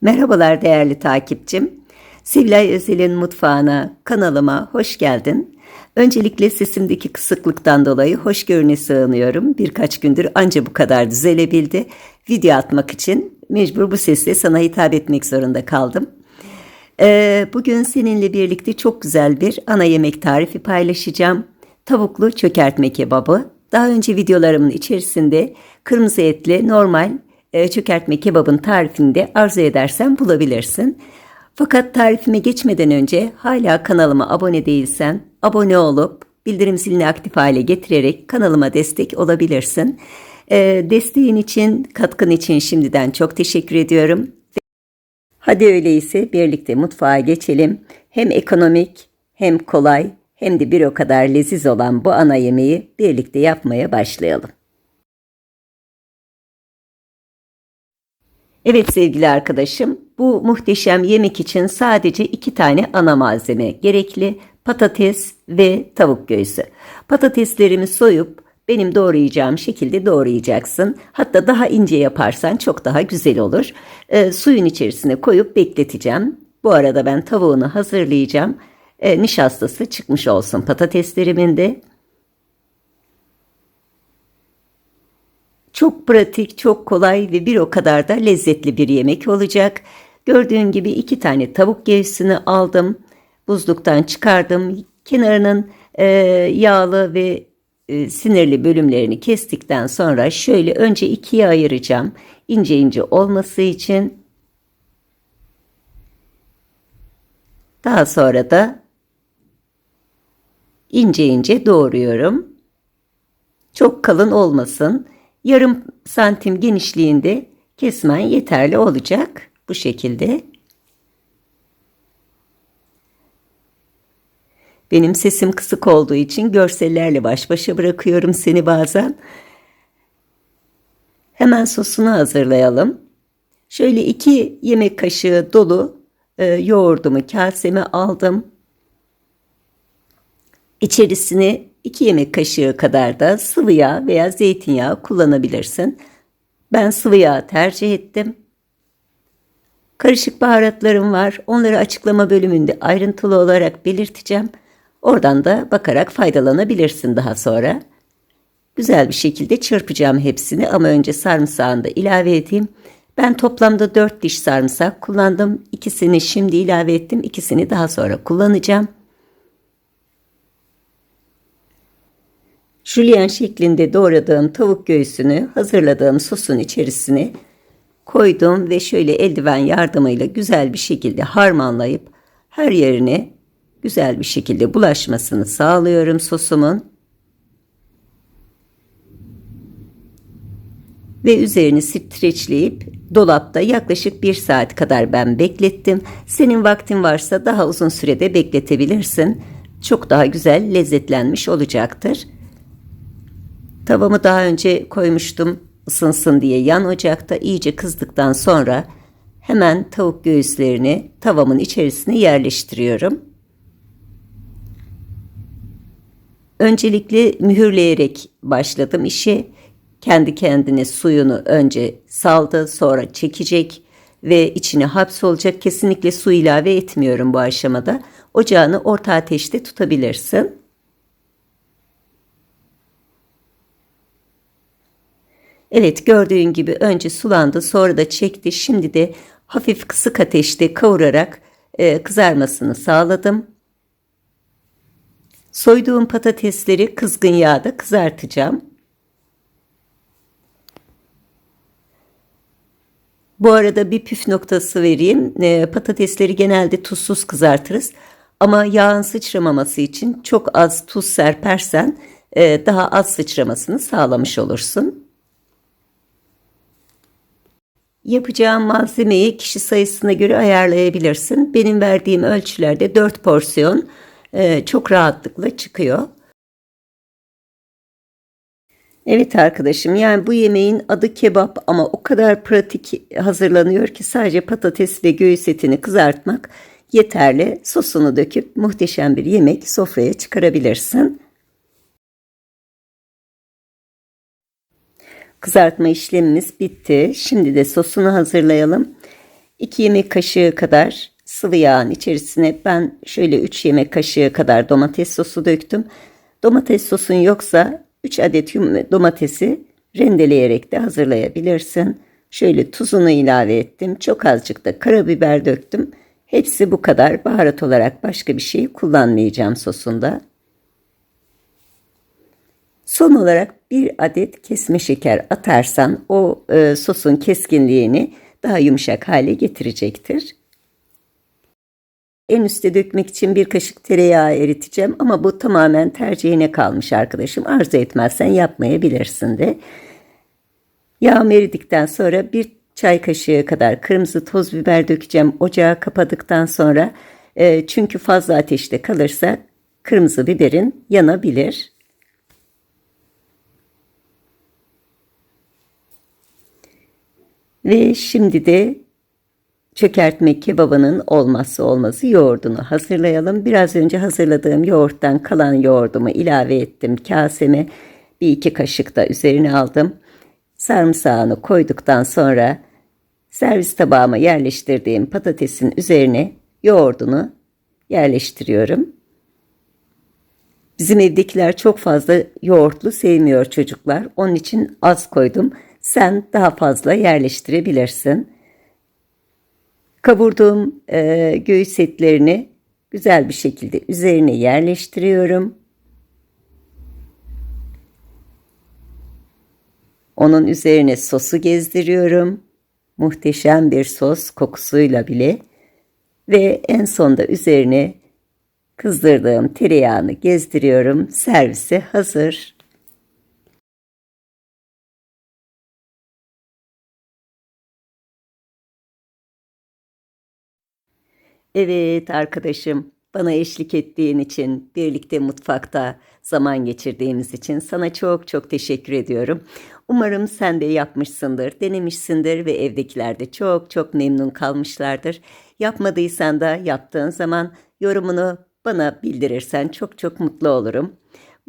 Merhabalar değerli takipçim. Sevilay Özel'in mutfağına, kanalıma hoş geldin. Öncelikle sesimdeki kısıklıktan dolayı hoşgörüne sığınıyorum. Birkaç gündür anca bu kadar düzelebildi. Video atmak için mecbur bu sesle sana hitap etmek zorunda kaldım. Ee, bugün seninle birlikte çok güzel bir ana yemek tarifi paylaşacağım. Tavuklu çökertme kebabı. Daha önce videolarımın içerisinde kırmızı etli normal çökertme kebabın tarifini de arzu edersen bulabilirsin. Fakat tarifime geçmeden önce hala kanalıma abone değilsen abone olup bildirim zilini aktif hale getirerek kanalıma destek olabilirsin. E, desteğin için, katkın için şimdiden çok teşekkür ediyorum. Hadi öyleyse birlikte mutfağa geçelim. Hem ekonomik hem kolay hem de bir o kadar leziz olan bu ana yemeği birlikte yapmaya başlayalım. Evet sevgili arkadaşım, bu muhteşem yemek için sadece iki tane ana malzeme gerekli. Patates ve tavuk göğsü. Patateslerimi soyup benim doğrayacağım şekilde doğrayacaksın. Hatta daha ince yaparsan çok daha güzel olur. E, suyun içerisine koyup bekleteceğim. Bu arada ben tavuğunu hazırlayacağım. E, nişastası çıkmış olsun patateslerimin de. Çok pratik, çok kolay ve bir o kadar da lezzetli bir yemek olacak. Gördüğün gibi iki tane tavuk göğsünü aldım. Buzluktan çıkardım. Kenarının e, yağlı ve e, sinirli bölümlerini kestikten sonra şöyle önce ikiye ayıracağım. İnce ince olması için. Daha sonra da ince ince doğruyorum. Çok kalın olmasın yarım santim genişliğinde kesmen yeterli olacak. Bu şekilde. Benim sesim kısık olduğu için görsellerle baş başa bırakıyorum seni bazen. Hemen sosunu hazırlayalım. Şöyle iki yemek kaşığı dolu e, yoğurdumu kaseme aldım. İçerisine 2 yemek kaşığı kadar da sıvı yağ veya zeytinyağı kullanabilirsin. Ben sıvı yağ tercih ettim. Karışık baharatlarım var. Onları açıklama bölümünde ayrıntılı olarak belirteceğim. Oradan da bakarak faydalanabilirsin daha sonra. Güzel bir şekilde çırpacağım hepsini ama önce sarımsağını da ilave edeyim. Ben toplamda 4 diş sarımsak kullandım. İkisini şimdi ilave ettim. İkisini daha sonra kullanacağım. Jülyen şeklinde doğradığım tavuk göğsünü hazırladığım sosun içerisine koydum ve şöyle eldiven yardımıyla güzel bir şekilde harmanlayıp her yerine güzel bir şekilde bulaşmasını sağlıyorum sosumun. Ve üzerini streçleyip dolapta yaklaşık bir saat kadar ben beklettim. Senin vaktin varsa daha uzun sürede bekletebilirsin. Çok daha güzel lezzetlenmiş olacaktır. Tavamı daha önce koymuştum ısınsın diye yan ocakta iyice kızdıktan sonra hemen tavuk göğüslerini tavamın içerisine yerleştiriyorum. Öncelikle mühürleyerek başladım işi. Kendi kendine suyunu önce saldı sonra çekecek ve içine hapsolacak. Kesinlikle su ilave etmiyorum bu aşamada. Ocağını orta ateşte tutabilirsin. Evet gördüğün gibi önce sulandı sonra da çekti. Şimdi de hafif kısık ateşte kavurarak e, kızarmasını sağladım. Soyduğum patatesleri kızgın yağda kızartacağım. Bu arada bir püf noktası vereyim. E, patatesleri genelde tuzsuz kızartırız. Ama yağın sıçramaması için çok az tuz serpersen e, daha az sıçramasını sağlamış olursun. Yapacağım malzemeyi kişi sayısına göre ayarlayabilirsin. Benim verdiğim ölçülerde 4 porsiyon e, çok rahatlıkla çıkıyor. Evet arkadaşım yani bu yemeğin adı kebap ama o kadar pratik hazırlanıyor ki sadece patates ve göğüs etini kızartmak yeterli. Sosunu döküp muhteşem bir yemek sofraya çıkarabilirsin. Kızartma işlemimiz bitti. Şimdi de sosunu hazırlayalım. 2 yemek kaşığı kadar sıvı yağın içerisine ben şöyle 3 yemek kaşığı kadar domates sosu döktüm. Domates sosun yoksa 3 adet domatesi rendeleyerek de hazırlayabilirsin. Şöyle tuzunu ilave ettim. Çok azıcık da karabiber döktüm. Hepsi bu kadar. Baharat olarak başka bir şey kullanmayacağım sosunda. Son olarak bir adet kesme şeker atarsan o e, sosun keskinliğini daha yumuşak hale getirecektir. En üste dökmek için bir kaşık tereyağı eriteceğim ama bu tamamen tercihine kalmış arkadaşım. Arzu etmezsen yapmayabilirsin de. Yağım eridikten sonra bir çay kaşığı kadar kırmızı toz biber dökeceğim. Ocağı kapadıktan sonra e, çünkü fazla ateşte kalırsa kırmızı biberin yanabilir. Ve şimdi de çökertme kebabının olmazsa olmazı yoğurdunu hazırlayalım. Biraz önce hazırladığım yoğurttan kalan yoğurdumu ilave ettim kaseme. Bir iki kaşık da üzerine aldım. Sarımsağını koyduktan sonra servis tabağıma yerleştirdiğim patatesin üzerine yoğurdunu yerleştiriyorum. Bizim evdekiler çok fazla yoğurtlu sevmiyor çocuklar. Onun için az koydum. Sen daha fazla yerleştirebilirsin. Kavurduğum e, göğüs etlerini güzel bir şekilde üzerine yerleştiriyorum. Onun üzerine sosu gezdiriyorum. Muhteşem bir sos kokusuyla bile. Ve en sonda üzerine kızdırdığım tereyağını gezdiriyorum. Servise hazır. Evet arkadaşım, bana eşlik ettiğin için, birlikte mutfakta zaman geçirdiğimiz için sana çok çok teşekkür ediyorum. Umarım sen de yapmışsındır, denemişsindir ve evdekiler de çok çok memnun kalmışlardır. Yapmadıysan da yaptığın zaman yorumunu bana bildirirsen çok çok mutlu olurum.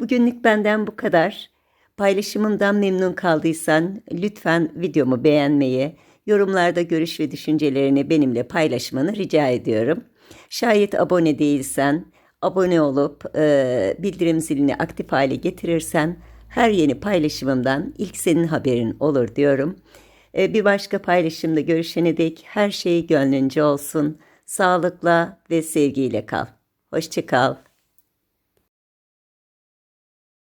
Bugünlük benden bu kadar. Paylaşımımdan memnun kaldıysan lütfen videomu beğenmeyi, yorumlarda görüş ve düşüncelerini benimle paylaşmanı rica ediyorum. Şayet abone değilsen, abone olup e, bildirim zilini aktif hale getirirsen her yeni paylaşımımdan ilk senin haberin olur diyorum. E, bir başka paylaşımda görüşene dek her şey gönlünce olsun. Sağlıkla ve sevgiyle kal. Hoşçakal.